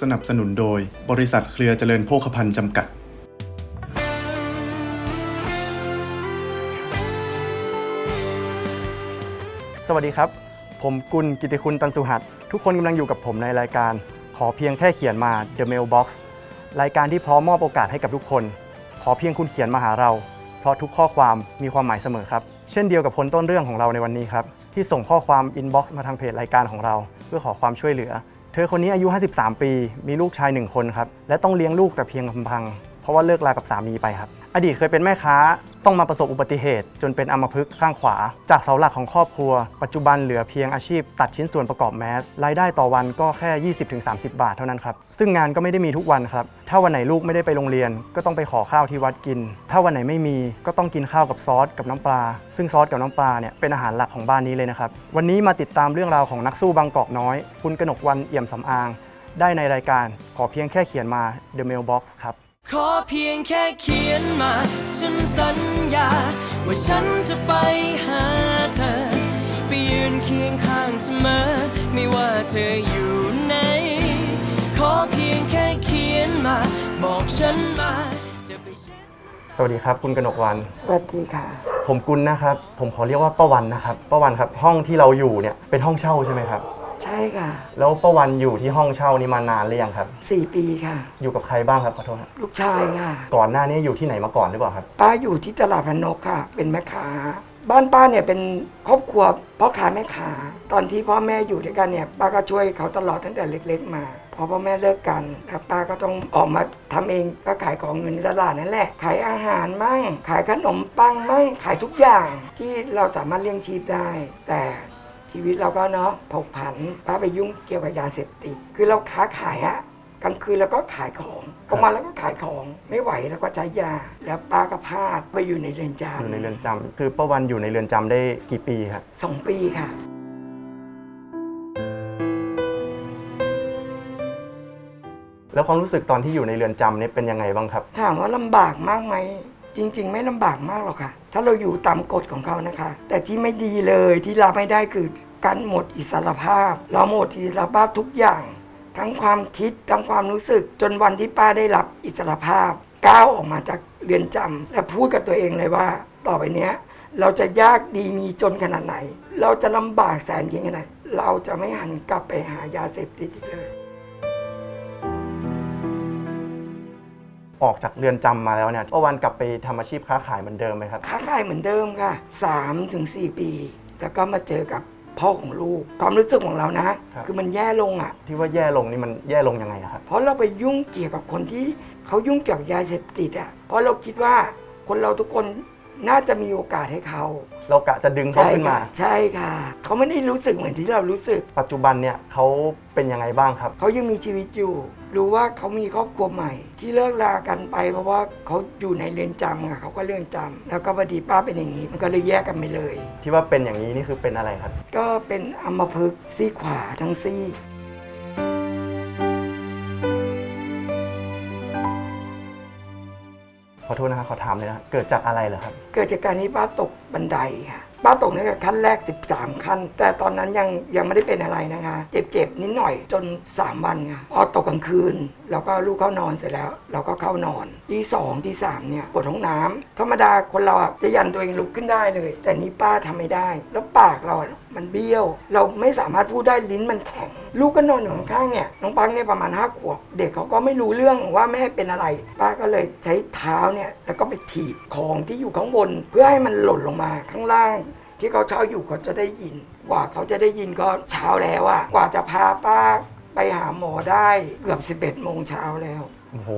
สนับสนุนโดย บริษัทเครือเจริญโภคภัณฑ์จำกัด สวัสดีครับ ผมกุลกิติคุณตันสุหัส ทุกคนกำลังอยู่กับผมในรายการ ขอเพียงแค่เขียนมา The Mailbox รายการที่พร้อมมอบโอกาสให้กับทุกคน ขอเพียงคุณเขียนมาหาเรา เพราะทุกข้อความมีความหมายเสมอครับ เช่นเดียวกับคนต้นเรื่องของเราในวันนี้ครับ ที่ส่งข้อความ inbox มาทางเพจรายการของเรา เพื่อขอความช่วยเหลือ ธอคนนี้อายุ 53 ปี มีลูกชายหนึ่งคนครับ และต้องเลี้ยงลูกแต่เพียงลำพัง เพราะว่าเลิกลากับสามีไปครับ อดีตเคยเป็นแม่ค้าต้องมาประสบอุบัติเหตุ จนเป็นอัมพฤกษ์ข้างขวา จากเสาหลักของครอบครัว ปัจจุบันเหลือเพียงอาชีพตัดชิ้นส่วนประกอบแมสรายได้ต่อวันก็แค่ 20-30 บาทเท่านั้นครับ ซึ่งงานก็ไม่ได้มีทุกวันครับ ถ้าวันไหนลูกไม่ได้ไปโรงเรียน ก็ต้องไปขอข้าวที่วัดกิน ถ้าวันไหนไม่มีก็ต้องกินข้าวกับซอสกับน้ำปลา ซึ่งซอสกับน้ำปลาเนี่ยเป็นอาหารหลักของบ้านนี้เลยนะครับวันนี้มาติดตามเรื่องราวของนักสู้บางกอกน้อย คุณกนกวันเอี่ยมสำอาง ได้ในรายการขอเพียงแค่เขียนมา The Mailbox ครับ ขอเพียงแค่เขียนมา ฉันสัญญา ว่าฉันจะไปหาเธอ ไปยืนเคียงข้างเสมอ ไม่ว่าเธออยู่ไหน ขอเพียงแค่เขียนมา บอกฉันมา จะไปเช็ด สวัสดีครับ คุณกนกวัน สวัสดีค่ะ ผมกุลนะครับ ผมขอเรียกว่าป้าวันนะครับป้าวันครับ ห้องที่เราอยู่เนี่ยเป็นห้องเช่าใช่ไหมครับ ใช่ค่ะแล้วป้าวันอยู่ที่ห้องเช่านี้มานานหรือยังครับ สี่ปีค่ะ อยู่กับใครบ้างครับขอโทษครับลูกชายค่ะ ก่อนหน้านี้อยู่ที่ไหนมาก่อนหรือเปล่าครับ ป้าอยู่ที่ตลาดพนกค่ะ เป็นแม่ค้า บ้านป้าเนี่ยเป็นครอบครัวพ่อค้าแม่ค้าตอนที่พ่อแม่อยู่ด้วยกันเนี่ยป้าก็ช่วยเขาตลอดตั้งแต่เล็ก ๆ มา พอพ่อแม่เลิกกันแล้วป้าก็ต้องออกมาทำเองก็ขายของอยู่ในตลาดนั่นแหละ ขายอาหารมั่ง ขายขนมปังมั่งขายทุกอย่างที่เราสามารถเลี้ยงชีพได้ แต่ ชีวิตเราก็เนาะผกผันป้าไปยุ่งเกี่ยวกับยาเสพติด คือเราค้าขายอะกลางคืนแล้วก็ขายของกลางวันแล้วก็ขายของไม่ไหวแล้วก็ใช้ยา แล้วป้าก็พลาดไปอยู่ในเรือนจอยู่ในเรือนจำคือป้าวันอยู่ในเรือนจำได้กี่ปีครับำสองปีค่ะ แล้วความรู้สึกตอนที่อยู่ในเรือนจำเนี่ยเป็นยังไงบ้างครับ ถามว่าลำบากมากไหม จริง ๆ ไม่ลำบากมากหรอกค่ะ ถ้าเราอยู่ตามกฎของเขานะคะ แต่ที่ไม่ดีเลยที่รับไม่ได้คือการหมดอิสรภาพ เราหมดอิสรภาพทุกอย่าง ทั้งความคิดทั้งความรู้สึก จนวันที่ป้าได้รับอิสรภาพก้าวออกมาจากเรือนจำและพูดกับตัวเองเลยว่า ต่อไปเนี้ยเราจะยากดีมีจนขนาดไหน เราจะลำบากแสนเพียงขนาดไหนเราจะไม่หันกลับไปหายาเสพติดอีกเลย ออกจากเรือนจำมาแล้วเนี่ยป้าวันกลับไปทำอาชีพค้าขายเหมือนเดิมไหมครับ ค้าขายเหมือนเดิมค่ะ3ถึง4ปี แล้วก็มาเจอกับพ่อของลูก ความรู้สึกของเรานะ ครับ คือมันแย่ลงอะ ที่ว่าแย่ลงนี่มันแย่ลงยังไงอะครับ เพราะเราไปยุ่งเกี่ยวกับคนที่เขายุ่งเกี่ยวกับยาเสพติดอะเพราะเราคิดว่าคนเราทุกคนน่าจะมีโอกาสให้เขา เรากะจะดึงเขาขึ้นมา ค่ะใช่ค่ะ เขาไม่ได้รู้สึกเหมือนที่เรารู้สึก ปัจจุบันเนี่ยเขาเป็นยังไงบ้างครับ เขายังมีชีวิตอยู่ รู้ว่าเขามีครอบครัวใหม่ ที่เลิกลากันไป เพราะว่าเขาอยู่ในเรือนจำค่ะเขาก็เรือนจำแล้วก็พอดีป้าเป็นอย่างนี้ มันก็เลยแยกกันไปเลย ที่ว่าเป็นอย่างนี้นี่คือเป็นอะไรครับ ก็เป็นอัมพฤกษ์ซี่ขวาทั้งซี่ ขอโทษนะครับขอถามเลยนะเกิดจากอะไรเหรอครับ เกิดจากการที่ป้าตกบันไดค่ะป้าตกตั้งแต่ขั้นแรก 13 ขั้น แต่ตอนนั้นยังยังไม่ได้เป็นอะไรนะคะ เจ็บๆนิดหน่อยจน 3 วันค่ะพอตกกลางคืนเราก็ลูกเข้านอนเสร็จแล้ว เราก็เข้านอนที่สองที่สามเนี่ยปวดท้องน้ำธรรมดาคนเราอะจะยันตัวเองลุกขึ้นได้เลย แต่นี้ป้าทำไม่ได้ แล้วปากเราอะมันเบี้ยว เราไม่สามารถพูดได้ลิ้นมันแข็ง ลูกก็นอนอยู่ข้างๆเนี่ยน้องปังเนี่ยประมาณห้าขวบเด็กเขาก็ไม่รู้เรื่องว่าแม่เป็นอะไร ป้าก็เลยใช้เท้าเนี่ยแล้วก็ไปถีบของที่อยู่ข้างบน เพื่อให้มันหล่นลงมาข้างล่าง ที่เขาเช่าอยู่เขาจะได้ยิน กว่าเขาจะได้ยินก็เช้าแล้วอะกว่าจะพาป้าไปหาหมอได้เกือบ 11โมงเช้าแล้ว โอ้โห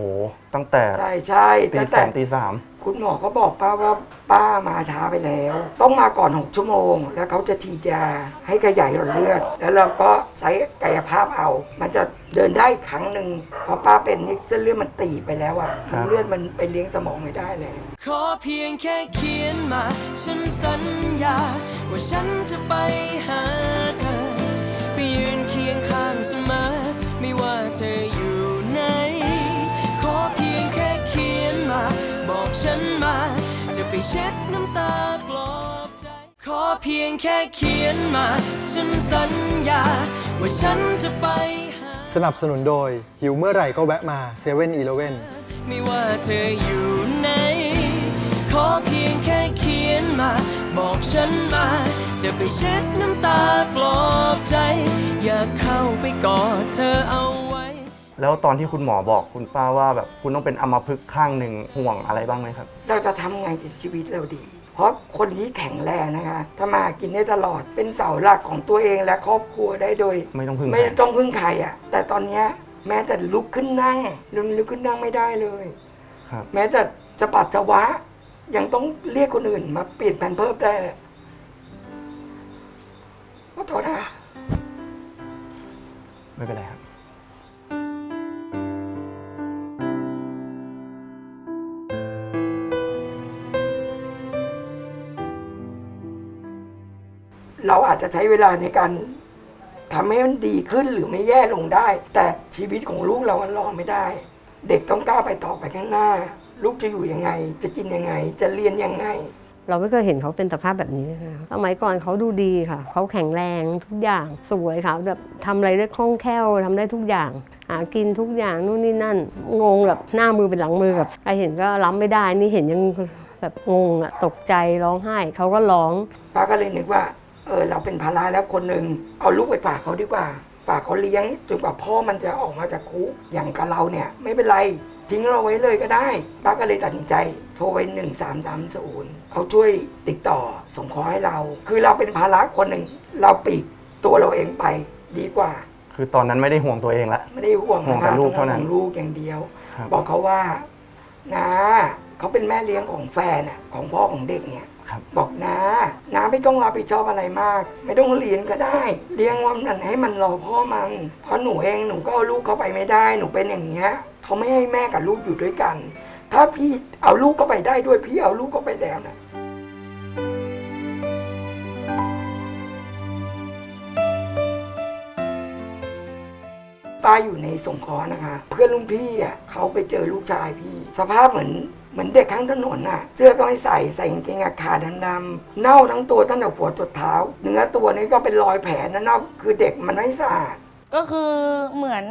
ตั้งแต่ใช่ใช่ตีตั้งสอแต่งตีสามคุณหมอเขาบอกป้าว่าป้ามาช้าไปแล้ว ต้องมาก่อน 6 ชั่วโมง แล้วเขาจะฉีดยาให้ขยายหลอดเลือด แล้วเราก็ใช้กายภาพเอา มันจะเดินได้ครั้งหนึ่งพอป้าเป็นนี่เส้นเลือดมันตีบไปแล้วอะครับเลือดมันไปเลี้ยงสมองไม่ได้แล้ว ขอเพียงแค่เขียนมา ฉันสัญญา ว่าฉันจะไปหาเธอ ไปยืนเคียงข้างเสมอ ไม่ว่าเธออยู่ ฉันมา จะไปเช็ดน้ำตาปลอบใจ ขอเพียงแค่เขียนมา ฉันสัญญา ว่าฉันจะไปหา สนับสนุนโดย หิวเมื่อไหร่ก็แวะมา7 e เ e ่ e อ e ไม่ว่าเธออยู่ไหน ขอเพียงแค่เขียนมา บอกฉันมา จะไปเช็ดน้ำตาปลอบใจ อยากเข้าไปกอดเธอเอาไว้ แล้วตอนที่คุณหมอบอกคุณป้าว่าแบบคุณต้องเป็นอัมพฤกษ์ข้างหนึ่งห่วงอะไรบ้างไหมครับ เราจะทำไงกับชีวิตเราดี เพราะคนที่แข็งแรงนะคะถ้ามากินได้ตลอดเป็นเสาหลักของตัวเองและครอบครัวได้โดย ไม่ต้องพึ่งไม่ใครต้องพึ่งใครอะ แต่ตอนเนี้ยแม้แต่ลุกขึ้นนั่งลุกลุกขึ้นนั่งไม่ได้เลย ครับ แม้แต่จะปัสสาวะ ยังต้องเรียกคนอื่นมาเปลี่ยนแผ่นเพิ่มได้ขอโทษนะคะไม่เป็นไรครับ เราอาจจะใช้เวลาในการทำให้มันดีขึ้นหรือไม่แย่ลงได้ แต่ชีวิตของลูกเราอะรอไม่ได้ เด็กต้องก้าวไปต่อไปข้างหน้า ลูกจะอยู่ยังไง จะกินยังไง จะเรียนยังไง เราไม่เคยเห็นเขาเป็นสภาพแบบนี้เลยนะคะสมัยก่อนเขาดูดีค่ะ เขาแข็งแรงทุกอย่างสวยค่ะแบบทำอะไรได้คล่องแคล่วทำได้ทุกอย่าง หากินทุกอย่างนู่นนี่นั่น งงแบบหน้ามือเป็นหลังมือแบบใครเห็นก็รับไม่ได้นี่เห็นยังแบบงงอะตกใจร้องไห้เขาก็ร้องป้าก็เลยนึกว่า เออเราเป็นภาระแล้วคนหนึ่งเอาลูกไปฝากเขาดีกว่า ฝากเขาเลี้ยงจนกว่าพ่อมันจะออกมาจากคุกอย่างกับเราเนี่ย ไม่เป็นไรทิ้งเราไว้เลยก็ได้ป้าก็เลยตัดสินใจ โทรไปหนึ่งสามสามศูนย์เขาช่วยติดต่อส่งขอให้เรา คือเราเป็นภาระคนหนึ่งเราปีกตัวเราเองไปดีกว่า คือตอนนั้นไม่ได้ห่วงตัวเองละ ไม่ได้ห่วงห่วงแต่ลูกเท่านั้นห่วงลูกอย่างเดียว ครับ บอกเขาว่านะเขาเป็นแม่เลี้ยงของแฟนอะของพ่อของเด็กเนี่ย ครับ บอกนะนะไม่ต้องรับผิดชอบอะไรมาก ไม่ต้องเรียนก็ได้ เลี้ยงว่ามันให้มันรอพ่อมัน เพราะหนูเองหนูก็เอาลูกเขาไปไม่ได้ หนูเป็นอย่างเงี้ยเขาไม่ให้แม่กับลูกอยู่ด้วยกัน ถ้าพี่เอาลูกเขาไปได้ด้วยพี่เอาลูกเขาไปแล้วนะป้าอยู่ในสงค์นะคะ เพื่อนรุ่นพี่อะเขาไปเจอลูกชายพี่ สภาพเหมือน เหมือนเด็กข้างถนนน่ะ เสื้อก็ไม่ใส่ใส่กางเกงอาขาดำๆเน่าทั้งตัวตั้งแต่หัวจดเท้า เนื้อตัวนี้ก็เป็นรอยแผลนั่นนอกคือเด็กมันไม่สะอาด ก็คือเหมือน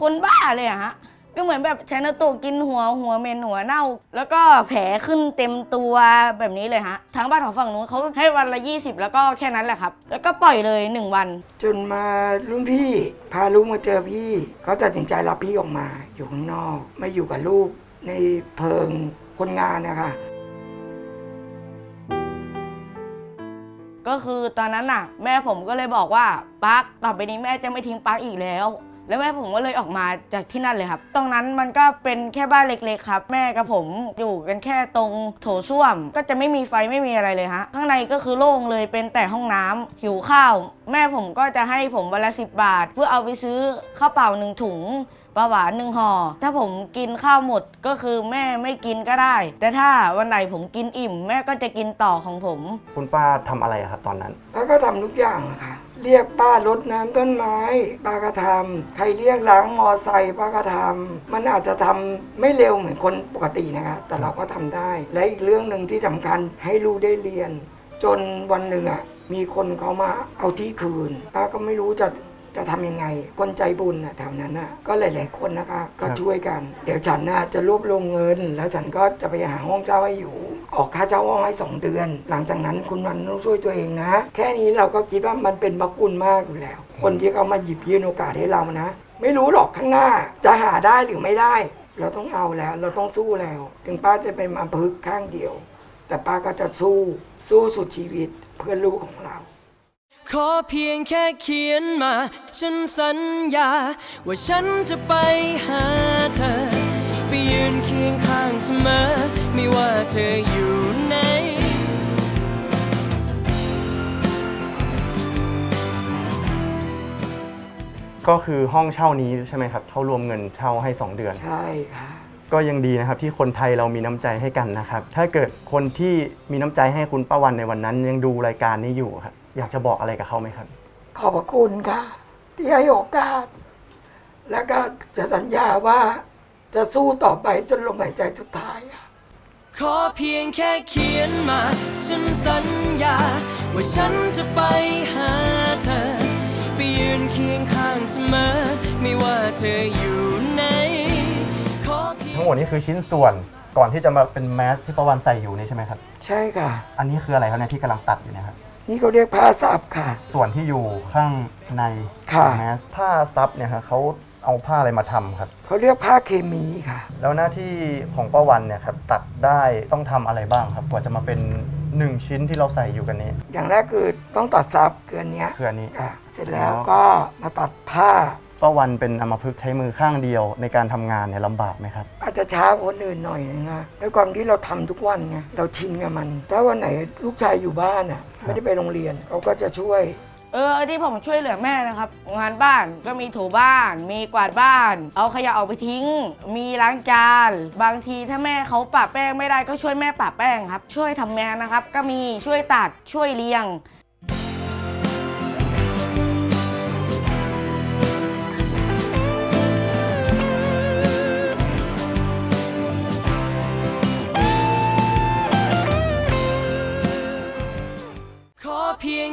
คนบ้าเลยอะฮะ ก็เหมือนแบบใช้นาโตะกินหัวหัวเมนหัวเน่า แล้วก็แผลขึ้นเต็มตัวแบบนี้เลยฮะ ทางบ้านของฝั่งนู้นเขาก็ให้วันละ 20 แล้วก็แค่นั้นแหละครับ แล้วก็ปล่อยเลย 1 วัน จนมารุ่นพี่พาลูกมาเจอพี่ เขาตัดสินใจรับพี่ออกมาอยู่ข้างนอกไม่อยู่กับลูกในเพิง คนงานนะคะก็คือตอนนั้นน่ะ แม่ผมก็เลยบอกว่าปักต่อไปนี้แม่จะไม่ทิ้งปักอีกแล้ว แล้วแม่ผมก็เลยออกมาจากที่นั่นเลยครับ ตรงนั้นมันก็เป็นแค่บ้านเล็กๆครับ แม่กับผมอยู่กันแค่ตรงโถส้วม ก็จะไม่มีไฟไม่มีอะไรเลยฮะ ข้างในก็คือโล่งเลยเป็นแต่ห้องน้ำหิวข้าว แม่ผมก็จะให้ผมวันละสิบบาท เพื่อเอาไปซื้อข้าวเปล่าหนึ่งถุงปลาหวานหนึ่งห่อ ถ้าผมกินข้าวหมดก็คือแม่ไม่กินก็ได้ แต่ถ้าวันไหนผมกินอิ่ม แม่ก็จะกินต่อของผม คุณป้าทำอะไรอะครับตอนนั้นป้าก็ทำทุกอย่างอะค่ะ เรียกป้ารดน้ำต้นไม้ป้าก็ทำใครเรียกล้างมอไซค์ป้าก็ทำมันอาจจะทำไม่เร็วเหมือนคนปกตินะคะแต่เราก็ทำได้ และอีกเรื่องหนึ่งที่สำคัญให้ลูกได้เรียน จนวันหนึ่งอะมีคนเขามาเอาที่คืนป้าก็ไม่รู้จะ จะทำยังไง คนใจบุญน่ะแถวนั้นน่ะก็หลาย ๆ คนนะคะ ก็ครับช่วยกัน เดี๋ยวฉันน่ะจะรวบรวมเงิน แล้วฉันก็จะไปหาห้องเช่าให้อยู่ ออกค่าเช่าห้องให้สองเดือน หลังจากนั้นคุณวันต้องช่วยตัวเองนะ แค่นี้เราก็คิดว่ามันเป็นบักคุณมากอยู่แล้ว คนที่เขามาหยิบยื่นโอกาสให้เรานะ ไม่รู้หรอกข้างหน้าจะหาได้หรือไม่ได้ เราต้องเอาแล้ว เราต้องสู้แล้ว ถึงป้าจะเป็นมาพึกษ์ข้างเดียว แต่ป้าก็จะสู้สู้สุดชีวิตเพื่อลูกของเรา ขอเพียงแค่เขียนมา ฉันสัญญา ว่าฉันจะไปหาเธอ ไปยืนเคียงข้างเสมอ ไม่ว่าเธออยู่ไหนก็คือห้องเช่านี้ใช่ไหมครับเขารวมเงินเช่าให้ 2 เดือน ใช่ค่ะ ก็ยังดีนะครับที่คนไทยเรามีน้ำใจให้กันนะครับ ถ้าเกิดคนที่มีน้ำใจให้คุณป้าวันในวันนั้นยังดูรายการนี้อยู่ครับ อยากจะบอกอะไรกับเขาไหมครับ ขอบพระคุณค่ะ ที่ให้โอกาส แล้วก็จะสัญญาว่าจะสู้ต่อไปจนลมหายใจสุดท้ายค่ะ ขอเพียงแค่เขียนมา ฉันสัญญา ว่าฉันจะไปหาเธอ ไปยืนเคียงข้างเสมอ ไม่ว่าเธออยู่ไหนขอเพียง ทั้งหมดนี้คือชิ้นส่วนก่อนที่จะมาเป็นแมสที่ป้าวันใส่อยู่นี่ใช่ไหมครับ ใช่ค่ะ อันนี้คืออะไรครับเนี่ยที่กำลังตัดอยู่เนะครับ นี่เขาเรียกผ้าสับค่ะ ส่วนที่อยู่ข้างในค่ะแมสผ้าซับเนี่ยครับเขาเอาผ้าอะไรมาทำครับ เขาเรียกผ้าเคมีค่ะ แล้วหน้าที่ของป้าวันเนี่ยครับตัดได้ต้องทำอะไรบ้างครับ กว่าจะมาเป็นหนึ่งชิ้นที่เราใส่อยู่กันนี้ อย่างแรกคือต้องตัดซับเกินเนี้ยคืออันนี้ ค่ะ เสร็จแล้วก็มาตัดผ้า ป้าวันเป็นอัมพฤกษ์ใช้มือข้างเดียวในการทำงานเนี่ยลำบากไหมครับ อาจจะช้ากว่าคนอื่นหน่อยนึงนะด้วยความที่เราทำทุกวันไงเราชินกับมัน ถ้าวันไหนลูกชายอยู่บ้านอะไม่ได้ไปโรงเรียนเขาก็จะช่วย เออที่ผมช่วยเหลือแม่นะครับ งานบ้านก็มีถูบ้าน มีกวาดบ้าน เอาขยะออกไปทิ้ง มีล้างจาน บางทีถ้าแม่เขาปะแป้งไม่ได้ก็ช่วยแม่ปะแป้งครับ ช่วยทำงานนะครับ ก็มีช่วยตัดช่วยเลี้ยง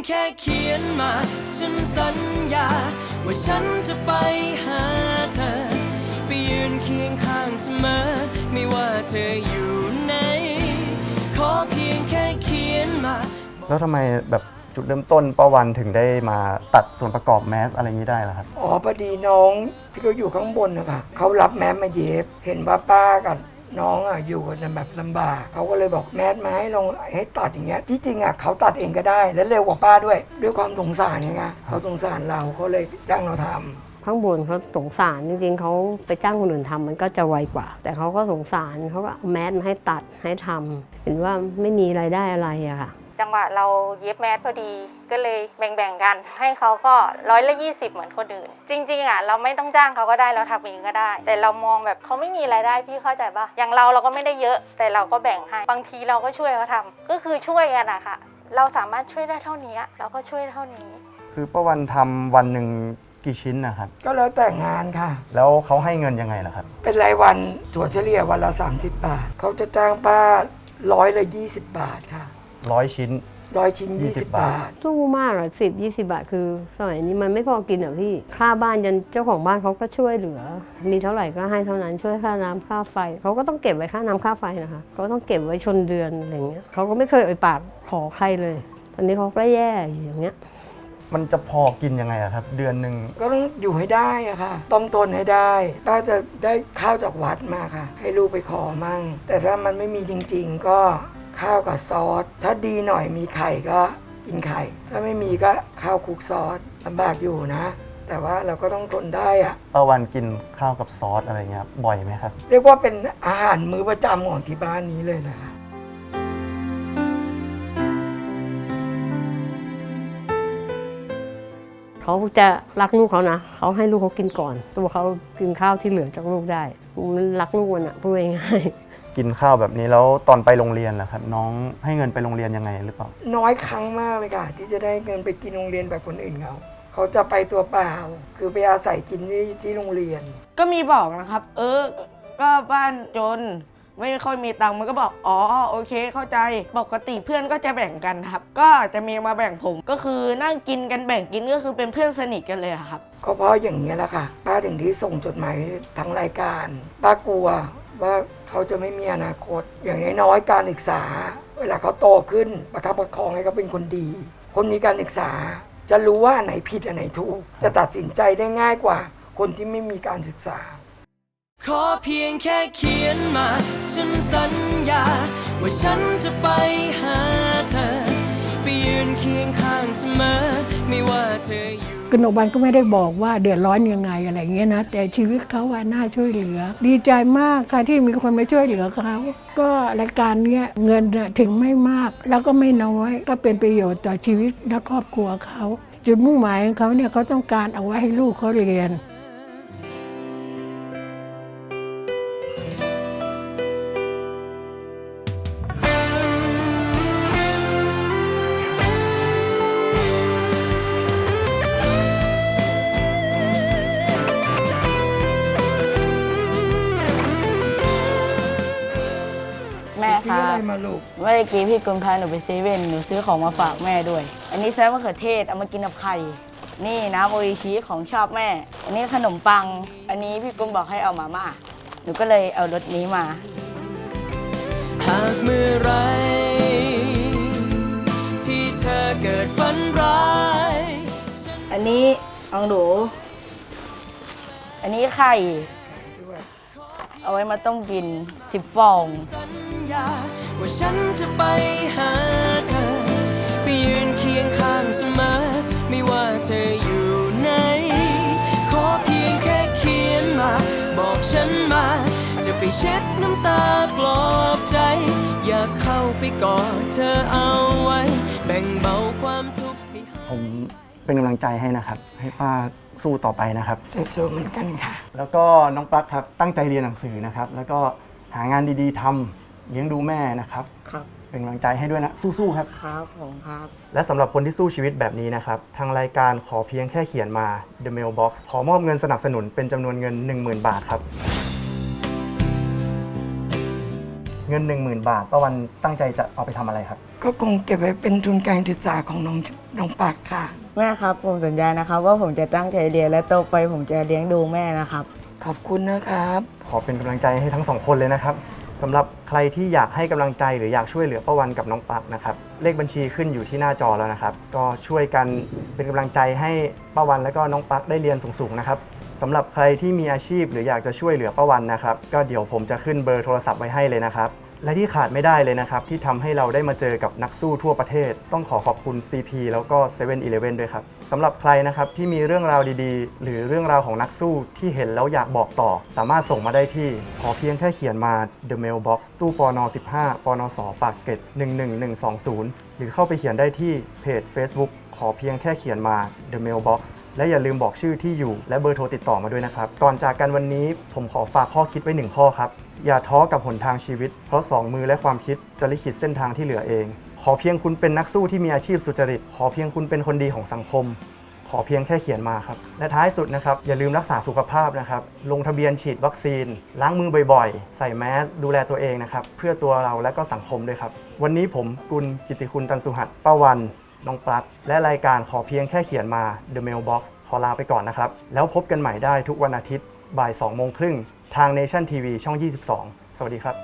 แค่เขียนมา ฉันสัญญา ว่าฉันจะไปหาเธอ ไปยืนเคียงข้างเสมอ ไม่ว่าเธออยู่ไหนขอเพียงแค่เขียนมา แล้วทำไมแบบจุดเริ่มต้นป้าวันถึงได้มาตัดส่วนประกอบแมสอะไรอย่างนี้ได้ล่ะครับ อ๋อพอดีน้องที่เขาอยู่ข้างบนนะคะเขารับแมสมาเย็บ เห็นว่าป้ากับ น้องอะอยู่กันแบบลำบากเขาก็เลยบอกแมสมาให้ลองให้ตัดอย่างเงี้ยที่จริงอะเขาตัดเองก็ได้ และเร็วกว่าป้าด้วย ด้วยความสงสารไงคะเขาสงสารเราเขาเลยจ้างเราทำข้างบนเขาสงสารจริงๆเขาไปจ้างคนอื่นทำมันก็จะไวกว่า แต่เขาก็สงสารเขาก็แมสมาให้ตัดให้ทำเห็นว่าไม่มีรายได้อะไรอะค่ะ จังหวะเราเย็บแมสพอดีก็เลยแบ่งๆกัน ให้เขาก็ร้อยละยี่สิบเหมือนคนอื่น จริงๆอะเราไม่ต้องจ้างเขาก็ได้เราทำเองก็ได้ แต่เรามองแบบเขาไม่มีรายได้พี่เข้าใจปะอย่างเราเราก็ไม่ได้เยอะ แต่เราก็แบ่งให้บางทีเราก็ช่วยเขาทำก็คือช่วยกันอะค่ะเราสามารถช่วยได้เท่านี้เราก็ช่วยเท่านี้ คือป้าวันทำวันหนึ่งกี่ชิ้นนะครับ ก็แล้วแต่งานค่ะ แล้วเขาให้เงินยังไงล่ะครับ เป็นรายวันถั่วเฉลี่ยวันละ 30 บาท เขาจะจ้างป้าร้อยละ 20 บาทค่ะ ร้อยชิ้น ร้อยชิ้น20 20 บาท สู้มากอะสิบยี่สิบาทคือสมัยนี้มันไม่พอกินอะพี่ ค่าบ้านยันเจ้าของบ้านเขาก็ช่วยเหลือ มีเท่าไหร่ก็ให้เท่านั้นช่วยค่าน้ำค่าไฟ เขาก็ต้องเก็บไว้ค่าน้ำค่าไฟนะคะเขาต้องเก็บไว้ชนเดือนอะไรเงี้ยเขาก็ไม่เคยเอ่ยปากขอใครเลย ตอนนี้เขาก็แย่อยู่อย่างเงี้ย มันจะพอกินยังไงอะครับ เดือนหนึ่งก็ต้องอยู่ให้ได้อะค่ะ ต้องทนให้ได้ป้าจะได้ข้าวจากวัดมาค่ะ ให้ลูกไปขอมั่ง แต่ถ้ามันไม่มีจริง ๆ ก็ ข้าวกับซอส ถ้าดีหน่อยมีไข่ก็กินไข่ ถ้าไม่มีก็ข้าวคลุกซอสลำบากอยู่นะ แต่ว่าเราก็ต้องทนได้อะป้าวันกินข้าวกับซอสอะไรเงี้ยครับบ่อยไหมครับ เรียกว่าเป็นอาหารมื้อประจำของที่บ้านนี้เลยนะคะเขาจะรักลูกเขานะ เขาให้ลูกเขากินก่อน ตัวเขากินข้าวที่เหลือจากลูกได้ มันรักลูกมันอะพูดง่ายๆ กินข้าวแบบนี้แล้วตอนไปโรงเรียนล่ะครับ น้องให้เงินไปโรงเรียนยังไงหรือเปล่า น้อยครั้งมากเลยค่ะ ที่จะได้เงินไปกินโรงเรียนแบบคนอื่นเขาเขาจะไปตัวเปล่า คือไปอาศัยกินที่ที่โรงเรียน ก็มีบอกนะครับ เออ ก็บ้านจน ไม่ค่อยมีตังค์มันก็บอกอ๋อโอเค เข้าใจปกติเพื่อนก็จะแบ่งกันครับ ก็จะมีมาแบ่งผมก็คือนั่งกินกันแบ่งกินก็คือเป็นเพื่อนสนิทกันเลยอะครับ ก็เพราะอย่างนี้ยแหละค่ะป้าถึงที่ส่งจดหมายทั้งรายการป้ากลัว ว่าเขาจะไม่มีอนาคต อย่างน้อยๆการศึกษา เวลาเขาโตขึ้นประคับประคองให้เขาเป็นคนดี คนมีการศึกษาจะรู้ว่าไหนผิดอันไหนถูก จะตัดสินใจได้ง่ายกว่า คนที่ไม่มีการศึกษา ขอเพียงแค่เขียนมา ฉันสัญญา ว่าฉันจะไปหาเธอ ไปยืนเคียงข้างเสมอ ไม่ว่าเธออยู่ กนกวันก็ไม่ได้บอกว่าเดือดร้อนยังไงอะไรเงี้ยนะแต่ชีวิตเขาว่าน่าช่วยเหลือ ดีใจมากค่ะที่มีคนมาช่วยเหลือเขาก็รายการเนี้ยเงินถึงไม่มาก แล้วก็ไม่น้อยก็เป็นประโยชน์ต่อชีวิตและครอบครัวเขาจุดมุ่งหมายของเขาเนี่ยเขาต้องการเอาไว้ให้ลูกเขาเรียน ไรบมาลูกเมื่อกี้พี่กุลพาหนูไปเซเว่นหนูซื้อของมาฝากแม่ด้วย อันนี้แซมมะเขือเทศเอามากินกับไข่ นี่น้ำโออิชิของชอบแม่ อันนี้ขนมปัง อันนี้พี่กุลบอกให้เอามาม่าหนูก็เลยเอารสนี้มา หากเมื่อไร ที่เธอเกิดฝันร้าย อันนี้ลองดูอันนี้ไข่ เอาไว้มาต้มกินสิบฟอง สัญญาว่าฉันจะไปหาเธอ ไปยืนเคียงข้างเสมอ ไม่ว่าเธออยู่ไหน ขอเพียงแค่เขียนมา บอกฉันมา จะไปเช็ดน้ำตาปลอบใจ อยากเข้าไปกอดเธอเอาไว้ แบ่งเบาความทุกข์ให้หาย ผม เป็นกำลังใจให้นะครับ ให้ป้าสู้ต่อไปนะครับ สู้ๆเหมือนกันค่ะ แล้วก็น้องปลั๊กครับตั้งใจเรียนหนังสือนะครับ แล้วก็หางานดีๆทำเลี้ยงดูแม่นะครับ ครับเป็นกำลังใจให้ด้วยนะ สู้ๆครับ ครับผมครับ และสำหรับคนที่สู้ชีวิตแบบนี้นะครับ ทางรายการขอเพียงแค่เขียนมา The Mailbox ขอมอบเงินสนับสนุนเป็นจำนวนเงิน 10,000 บาทครับ เงิน 10,000 บาทป้าวันตั้งใจจะเอาไปทำอะไรครับ ก็คงเก็บไว้เป็นทุนการศึกษาของน้องน้องปักค่ะ แม่ครับ ผมสัญญานะครับ ว่าผมจะตั้งใจเรียนและโตไปผมจะเลี้ยงดูแม่นะครับ ขอบคุณนะครับ ขอเป็นกำลังใจให้ทั้งสองคนเลยนะครับสำหรับใครที่อยากให้กำลังใจหรืออยากช่วยเหลือป้าวันกับน้องปักนะครับเลขบัญชีขึ้นอยู่ที่หน้าจอแล้วนะครับ ก็ช่วยกันเป็นกำลังใจให้ป้าวันและก็น้องปักได้เรียนสูงๆนะครับสำหรับใครที่มีอาชีพหรืออยากจะช่วยเหลือป้าวันนะครับ ก็เดี๋ยวผมจะขึ้นเบอร์โทรศัพท์ไว้ให้เลยนะครับ และที่ขาดไม่ได้เลยนะครับ ที่ทำให้เราได้มาเจอกับนักสู้ทั่วประเทศ ต้องขอขอบคุณ CP แล้วก็7 e เ e ่ e ด้วยครับสำหรับใครนะครับที่มีเรื่องราวดีๆ หรือเรื่องราวของนักสู้ที่เห็นแล้วอยากบอกต่อ สามารถส่งมาได้ที่ ขอเพียงแค่เขียนมา The Mailbox ตู้ปอน15ปอนสปากเกร็ด11120 หรือเข้าไปเขียนได้ที่เพจ Facebook อเพียงแค่เขียนมา The Mailbox และอย่าลืมบอกชื่อที่อยู่ และเบอร์โทรติดต่อมาด้วยนะครับ ก่อนจากกันวันนี้ผมขอฝากข้อคิดไว้หนึ่งข้อครับ อย่าท้อกับหนทางชีวิต เพราะสองมือและความคิดจะลิขิตเส้นทางที่เหลือเอง ขอเพียงคุณเป็นนักสู้ที่มีอาชีพสุจริต ขอเพียงคุณเป็นคนดีของสังคม ขอเพียงแค่เขียนมาครับ และท้ายสุดนะครับอย่าลืมรักษาสุขภาพนะครับ ลงทะเบียนฉีดวัคซีน ล้างมือบ่อยๆ ใส่แมสดูแลตัวเองนะครับ เพื่อตัวเราและก็สังคมด้วยครับ วันนี้ผมกุลกิติคุณตันสุหัสป้าวัน น้องปลั๊กและรายการขอเพียงแค่เขียนมา The Mailbox ขอลาไปก่อนนะครับ แล้วพบกันใหม่ได้ทุกวันอาทิตย์บ่าย2โมงครึ่งทาง Nation TV ช่อง 22 สวัสดีครับ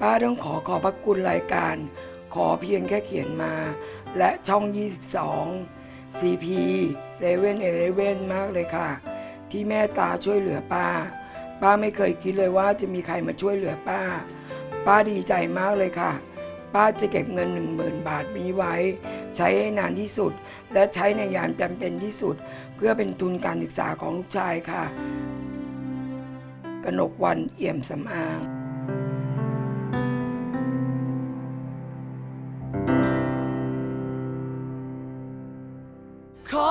ป้าต้องขอขอบพระคุณรายการ ขอเพียงแค่เขียนมา และช่อง 22 CP 7 e เ e ่ e มากเลยค่ะ ที่แม่ตาช่วยเหลือป้า ป้าไม่เคยคิดเลยว่าจะมีใครมาช่วยเหลือป้า ป้าดีใจมากเลยค่ะ ป้าจะเก็บเงินหนึ่งหมื่นบาทนี้ไว้ ใช้ให้นานที่สุด และใช้ในยามจำเป็นที่สุด เพื่อเป็นทุนการศึกษาของลูกชายค่ะ กนกวันเอี่ยมสำอาง